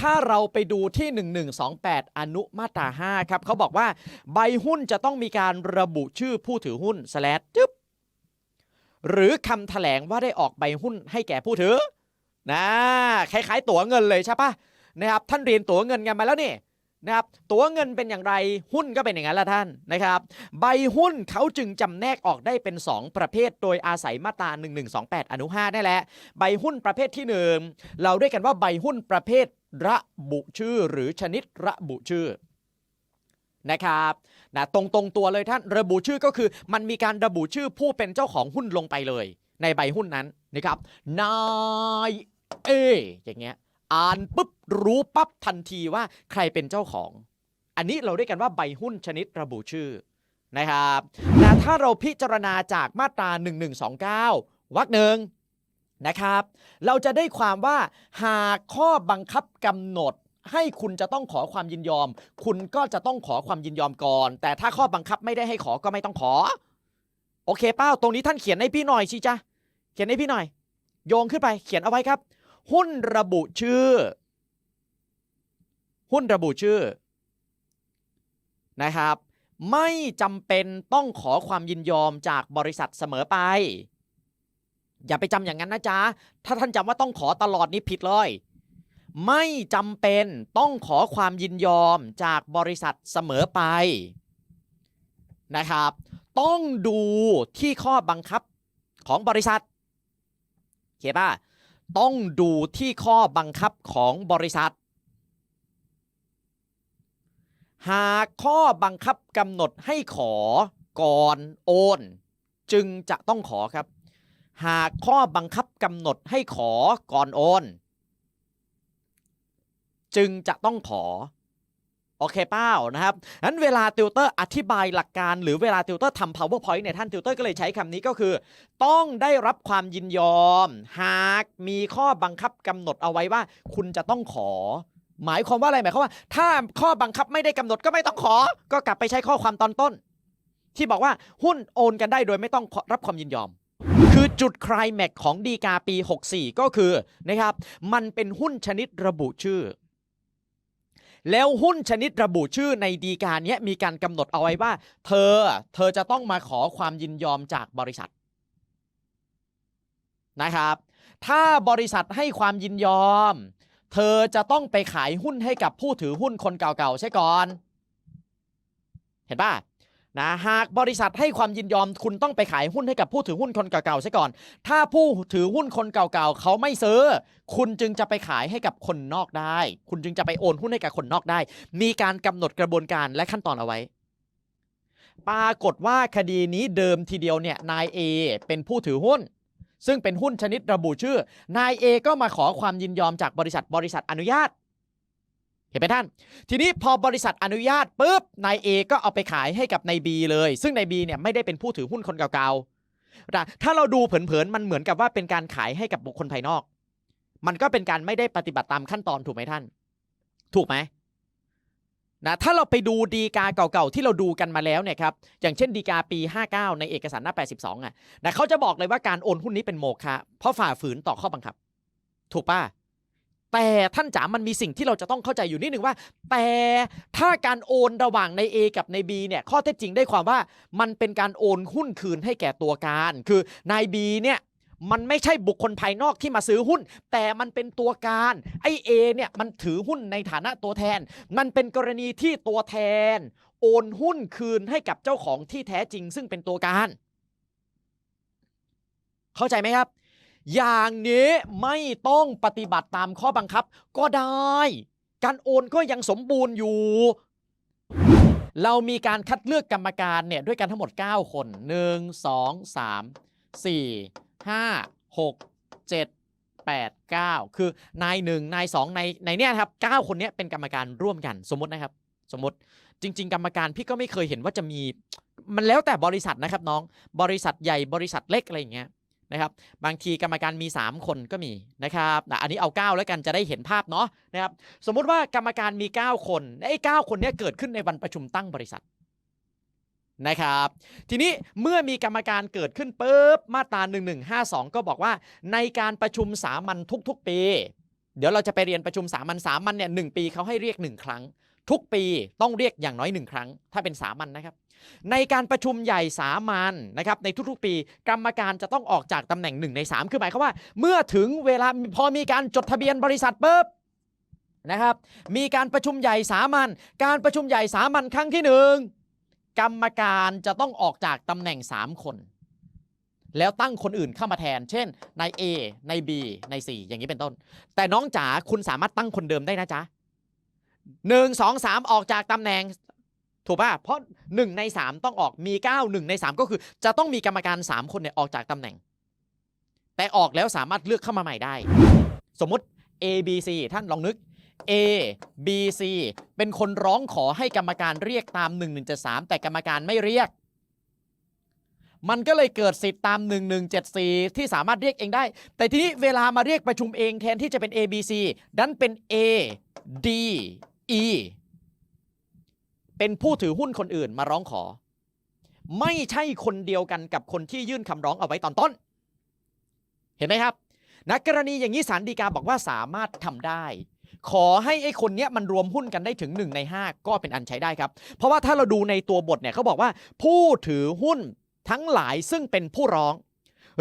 ถ้าเราไปดูที่ 1128 อนุมาตรา 5 ครับเขาบอกว่าใบหุ้นจะต้องมีการระบุชื่อผู้ถือหุ้นสแลดจึ๊บหรือคำแถลงว่าได้ออกใบหุ้นให้แก่ผู้ถือนะคล้ายๆ ตั๋วเงินเลยใช่ปะนะครับท่านเรียนตั๋วเงินกันมาแล้วนี่นะครับตั๋วเงินเป็นอย่างไรหุ้นก็เป็นอย่างนั้นละท่านนะครับ ใบหุ้นเขาจึงจำแนกออกได้เป็น 2 ประเภท โดยอาศัยมาตรา1128 อนุ5นั่นแหละ ใบหุ้นประเภทที่ 1 เราเรียกกันว่าใบหุ้นประเภท ระบุชื่อหรือชนิดระบุชื่อนะครับนะตรงตรงตัวเลยท่านระบุชื่อก็คือ มันมีการระบุชื่อผู้เป็นเจ้าของหุ้นลงไปเลย ในใบหุ้นนั้นนะครับนายเออย่างเงี้ยอ่านปุ๊บรู้ปั๊บทันทีว่าใครเป็นเจ้าของ อันนี้เราเรียกกันว่าใบหุ้นชนิดระบุชื่อนะครับแต่ถ้าเราพิจารณาจากมาตรา 1129วรรคหนึ่ง นะครับ เราจะได้ความว่าหากข้อบังคับกำหนดให้คุณจะต้องขอความยินยอม คุณก็จะต้องขอความยินยอมก่อน แต่ถ้าข้อบังคับไม่ได้ให้ขอก็ไม่ต้องขอ โอเคเป้าตรงนี้ท่านเขียนให้พี่หน่อยสิจ๊ะเขียนให้พี่หน่อย โยงขึ้นไป เขียนเอาไว้ครับ หุ้นระบุชื่อ หุ้นระบุชื่อนะครับ ไม่จำเป็นต้องขอความยินยอมจากบริษัทเสมอไป อย่าไปจำอย่างนั้นนะจ๊ะ ถ้าท่านจำว่าต้องขอตลอดนี้ผิดเลย ไม่จำเป็นต้องขอความยินยอมจากบริษัทเสมอไปนะครับ ต้องดูที่ข้อบังคับของบริษัทโอเคป่ะต้องดูที่ข้อบังคับของบริษัท หากข้อบังคับกำหนดให้ขอก่อนโอน จึงจะต้องขอครับ หากข้อบังคับกำหนดให้ขอก่อนโอน จึงจะต้องขอ โอเคเป้านะครับนั้นเวลาติวเตอร์อธิบายหลักการ หรือเวลาติวเตอร์ทำ powerpoint เนี่ยท่านติวเตอร์ก็เลยใช้คำนี้ก็คือ ต้องได้รับความยินยอม หากมีข้อบังคับกำหนดเอาไว้ว่า คุณจะต้องขอหมายความว่าอะไรหมายความว่า ถ้าข้อบังคับไม่ได้กำหนดก็ไม่ต้องขอ ก็กลับไปใช้ข้อความตอนต้น ที่บอกว่าหุ้นโอนกันได้โดยไม่ต้องรับความยินยอม คือจุดคลายแม็กของดีกาปี 64 ก็คือนะครับมันเป็นหุ้นชนิดระบุชื่อ แล้วหุ้นชนิดระบุชื่อในดีกาเนี้ยมีการกำหนดเอาไว้ว่า เธอเธอจะต้องมาขอความยินยอมจากบริษัทนะครับถ้าบริษัทให้ความยินยอม เธอจะต้องไปขายหุ้นให้กับผู้ถือหุ้นคนเก่าๆใช่ก่อน เห็นป่ะ นะหากบริษัทให้ความยินยอมคุณต้องไปขายหุ้นให้กับผู้ถือหุ้นคนเก่าๆใช่ก่อน ถ้าผู้ถือหุ้นคนเก่าๆเขาไม่ซื้อ คุณจึงจะไปขายให้กับคนนอกได้ คุณจึงจะไปโอนหุ้นให้กับคนนอกได้ มีการกำหนดกระบวนการและขั้นตอนเอาไว้ ปรากฏว่าคดีนี้เดิมทีเดียวเนี่ยนายเอเป็นผู้ถือหุ้น ซึ่งเป็นหุ้นชนิดระบุชื่อนายเอก็มาขอความยินยอมจากบริษัทบริษัทอนุญาต เห็นไหมท่าน ทีนี้พอบริษัทอนุญาตปุ๊บนายเอก็เอาไปขายให้กับนายบีเลย ซึ่งนายบีเนี่ยไม่ได้เป็นผู้ถือหุ้นคนเก่าๆถ้าเราดูเผินๆมันเหมือนกับว่าเป็นการขายให้กับบุคคลภายนอก มันก็เป็นการไม่ได้ปฏิบัติตามขั้นตอนถูกไหมท่าน ถูกไหมนะถ้าเราไปดูดีกาเก่าๆที่เราดูกันมาแล้วเนี่ยครับอย่างเช่นดีกาปี 59 ในเอกสารหน้า 82อะนะเขาจะบอกเลยว่าการโอนหุ้นนี้เป็นโมฆะเพราะฝ่าฝืนต่อข้อบังคับ ถูกป่ะ แต่ท่านจ๋ามันมีสิ่งที่เราจะต้องเข้าใจอยู่นิดหนึ่งว่า แต่ถ้าการโอนระหว่างใน A กับใน B เนี่ยข้อเท็จจริงได้ความว่ามันเป็นการโอนหุ้นคืนให้แก่ตัวการ คือนาย B เนี่ยมันไม่ใช่บุคคลภายนอกที่มาซื้อหุ้น แต่มันเป็นตัวการไอเอเนี่ยมันถือหุ้นในฐานะตัวแทน มันเป็นกรณีที่ตัวแทน โอนหุ้นคืนให้กับเจ้าของที่แท้จริง ซึ่งเป็นตัวการ เข้าใจไหมครับ อย่างนี้ไม่ต้องปฏิบัติตามข้อบังคับก็ได้ การโอนก็ยังสมบูรณ์อยู่ เรามีการคัดเลือกกรรมการเนี่ยด้วยกันทั้งหมด 9 คน 1 2 3 4 5 6 7 8 9 คือนายหนึ่งนายสองในในเนี่ยครับ 9 คนนี้เป็นกรรมการร่วมกันสมมตินะครับ สมมติจริง ๆ กรรมการพี่ก็ไม่เคยเห็นว่าจะมี มันแล้วแต่บริษัทนะครับน้อง บริษัทใหญ่บริษัทเล็กอะไรอย่างเงี้ย นะครับบางทีกรรมการมี 3 คนก็มีนะครับนะอันนี้เอา 9 แล้วกันจะได้เห็นภาพเนาะนะครับสมมุติว่ากรรมการมี 9 คนไอ้9คนนี้เกิดขึ้นในวันประชุมตั้งบริษัทนะครับทีนี้เมื่อมีกรรมการเกิดขึ้นปุ๊บมาตรา 1152 ก็บอกว่า ในการประชุมสามัญทุกๆ ปี เดี๋ยวเราจะไปเรียนประชุมสามัญสามัญเนี่ยหนึ่งปีเขาให้เรียกหนึ่งครั้ง ทุกปีต้องเรียกอย่างน้อยหนึ่งครั้ง ถ้าเป็นสามัญนะครับ ในการประชุมใหญ่สามัญนะครับในทุกๆปี กรรมการจะต้องออกจากตำแหน่งหนึ่งในสามคือหมายความว่า เมื่อถึงเวลาพอมีการจดทะเบียนบริษัทปุ๊บนะครับมีการประชุมใหญ่สามัญการประชุมใหญ่สามัญครั้งที่หนึ่งกรรมการจะต้องออกจากตำแหน่ง 3 คน แล้วตั้งคนอื่นเข้ามาแทน เช่นนาย A นาย B นาย C อย่างนี้เป็นต้น แต่น้องจ๋าคุณสามารถตั้งคนเดิมได้นะจ๊ะหนึ่งสองสามออกจากตำแหน่ง ถูกป่ะ เพราะ 1 ใน 3 ต้องออกมี 9 1 ใน 3 ก็คือ จะต้องมีกรรมการ 3 คนเนี่ยออกจากตำแหน่ง แต่ออกแล้วสามารถเลือกเข้ามาใหม่ได้ สมมติ A B C ท่านลองนึก A B C เป็นคนร้องขอให้กรรมการเรียกตาม 1173 แต่กรรมการไม่เรียก มันก็เลยเกิดสิทธิ์ตาม 1174 ที่สามารถเรียกเองได้ แต่ทีนี้เวลามาเรียกประชุมเองแทนที่จะเป็น A B C ดันเป็น A D E เป็นผู้ถือหุ้นคนอื่นมาร้องขอ ไม่ใช่คนเดียวกันกับคนที่ยื่นคำร้องเอาไว้ตอนต้น เห็นไหมครับนะกรณีอย่างนี้สารดีกาบอกว่าสามารถทำได้ ขอให้ไอ้คนเนี้ยมันรวมหุ้นกันได้ถึง 1 ใน 5 ก็เป็นอันใช้ได้ครับ เพราะว่าถ้าเราดูในตัวบทเนี่ยเขาบอกว่า ผู้ถือหุ้นทั้งหลายซึ่งเป็นผู้ร้อง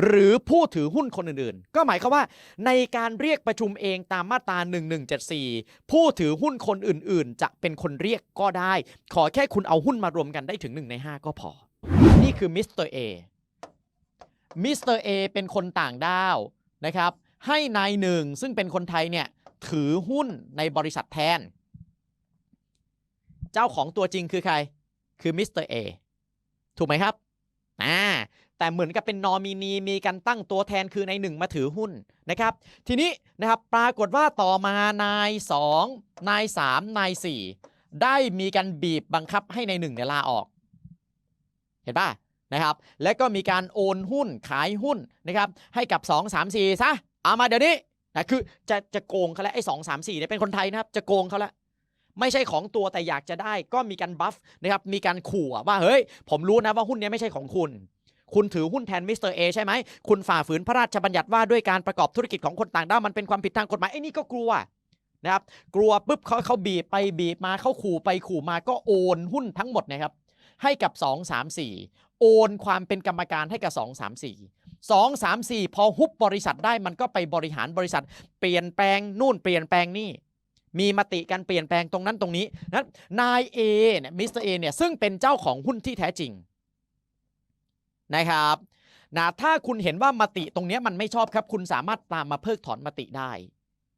หรือผู้ถือหุ้นคนอื่นๆ ก็หมายความว่า ในการเรียกประชุมเองตามมาตรา 1174 ผู้ถือหุ้นคนอื่นๆ จะเป็นคนเรียกก็ได้ ขอแค่คุณเอาหุ้นมารวมกันได้ถึง 1 ใน 5 ก็พอ นี่คือมิสเตอร์เอมิสเตอร์เอเป็นคนต่างด้าวนะครับ ให้นายหนึ่งซึ่งเป็นคนไทยเนี่ยถือหุ้นในบริษัทแทน เจ้าของตัวจริงคือใคร คือมิสเตอร์เอถูกไหมครับ อ่า แต่เหมือนกับเป็นนอมินีมีการตั้งตัวแทนคือในหนึ่งมาถือหุ้นนะครับ ทีนี้นะครับปรากฏว่าต่อมานาย2นาย3นาย4ได้มีการบีบบังคับให้ในหนึ่งเนี่ยลาออก เห็นป่ะนะครับ และก็มีการโอนหุ้นขายหุ้นนะครับ ให้กับ 2 3 4ซะเอามาเดี๋ยวนี้นะคือจะจะโกงเขาแล้วไอ้สองสามสี่เนี่ยเป็นคนไทยนะครับ จะโกงเขาแล้วไม่ใช่ของตัวแต่อยากจะได้ก็มีการบัฟนะครับมีการขู่ว่าเฮ้ย ผมรู้นะว่าหุ้นเนี้ยไม่ใช่ของคุณ คุณถือหุ้นแทนมิสเตอร์เอใช่ไหมคุณฝ่าฝืนพระราชบัญญัติว่าด้วยการประกอบธุรกิจของคนต่างด้าวมันเป็นความผิดทางกฎหมายไอ้นี่ก็กลัวนะครับกลัวปุ๊บเขาเขาบีบไปบีบมาเขาขู่ไปขู่มาก็โอนหุ้นทั้งหมดนะครับให้กับ 2 3 4 โอนความเป็นกรรมการให้กับ 2 3 4 2 3 4 พอฮุบบริษัทได้มันก็ไปบริหารบริษัท เปลี่ยนแปลงนู่นเปลี่ยนแปลงนี่ มีมติการเปลี่ยนแปลงตรงนั้นตรงนี้นะนายเอเนี่ยมิสเตอร์เอเนี่ยซึ่งเป็นเจ้าของหุ้นที่แท้จริง นะครับนะถ้าคุณเห็นว่ามติตรงนี้มันไม่ชอบครับ คุณสามารถตามมาเพิกถอนมติได้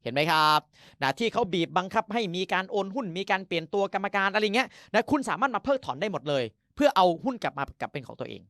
เห็นไหมครับนะที่เขาบีบบังคับให้มีการโอนหุ้น มีการเปลี่ยนตัวกรรมการอะไรเงี้ยนะคุณสามารถมาเพิกถอนได้หมดเลย เพื่อเอาหุ้นกลับมากลับเป็นของตัวเอง